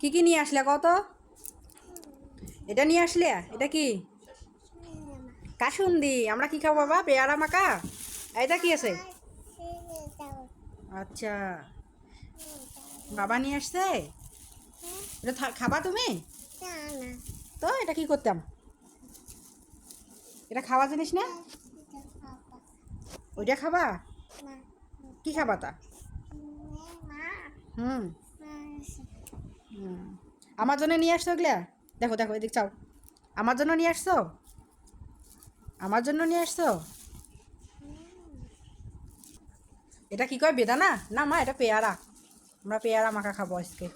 কি কি নিয়ে আসলে কত এটা নিয়ে আসলে? এটা কি? কাসুন্দি। আমরা কি খাব বাবা? পেয়ারা মাকা এটা কি আছে? আচ্ছা। বাবা নিয়ে আসছে? এটা খাবা তুমি? তো এটা কি করতাম? এটা খাওয়া জিনিস না? ওইটা খাবা? কি খাবা তা? হুম। হুম। আমার জন্য নিয়ে আসছো এগুলা? দেখো দেখো এদিক চাও। আমার জন্য নিয়ে আসছো? আমার জন্য নিয়ে আসছো? এটা কি কয় বেদানা? না মা এটা পেয়ারা। আমরা পেয়ারা মাখা খাব আজকে।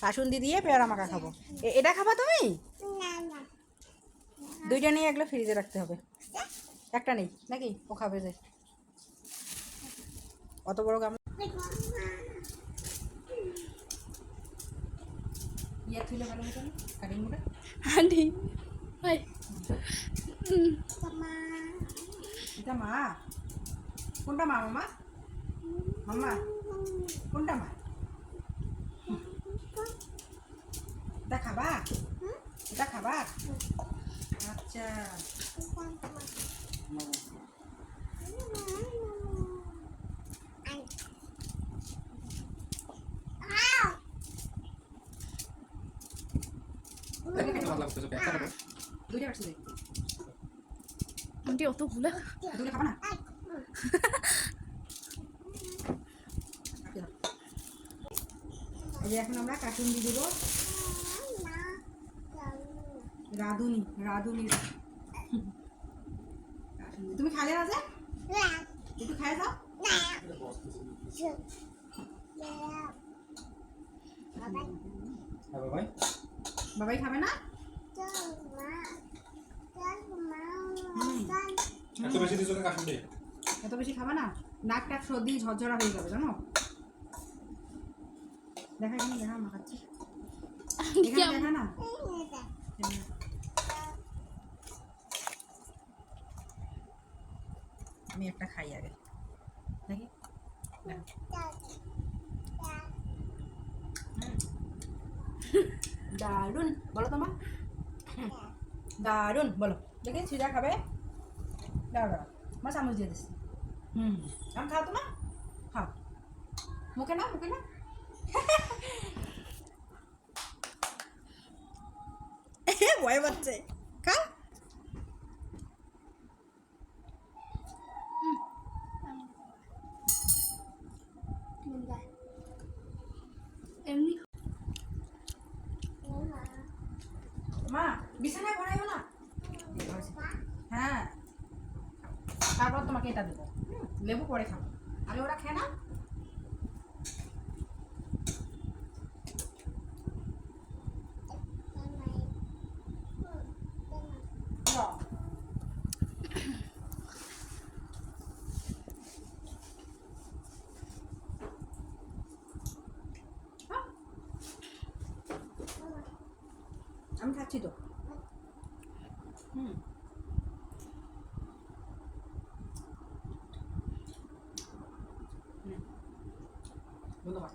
কাসুন্দি দিয়ে পেয়ারা মাখা খাব। এটা খাবা তুমি? দুইটা নিয়ে এগুলো ফ্রিজে রাখতে হবে। একটা নেই নাকি? ও খাবে যে। অত বড় গাম আন্টি হাই। এটা মা। কোনটা মা মামা? মামা। কোনটা মা? এটা খাবা? এটা খাবা? আচ্ছা দুইটা কাটছে আন্টি না এই এখন আমরা কার্টুন দিয়ে দেবো রাধুনি রাধুনি তুমি খালে যে একটু খাই যাও হ্যাঁ বাবাই বাবাই খাবে না? এত বেশি দিছো না কাশুন এত বেশি খাবে না? নাক টাক সর্দি ঝরঝরা হয়ে যাবে জানো? দেখা এখানে দেখা মাখাচ্ছি আন্টি এখানে দেখা না? আমি একটা খাই আগে। দেখি। দারুণ বলো তোমার দারুণ বলো। দেখি, সিজা খাবে? দাঁড়া দাঁড়া। মা চামচ দিয়ে দিস হুম। আমি খাও তোমার খাও। মুখে না মুখে না ভয় পাচ্ছে। খা বিছানায় ভরাইও না। হ্যাঁ। তারপর তোমাকে এটা দেবো। লেবু পরে খাব। আরে ওরা খেয়ে না। আমি খাচ্ছি তো। হুম হুম। ধন্যবাদ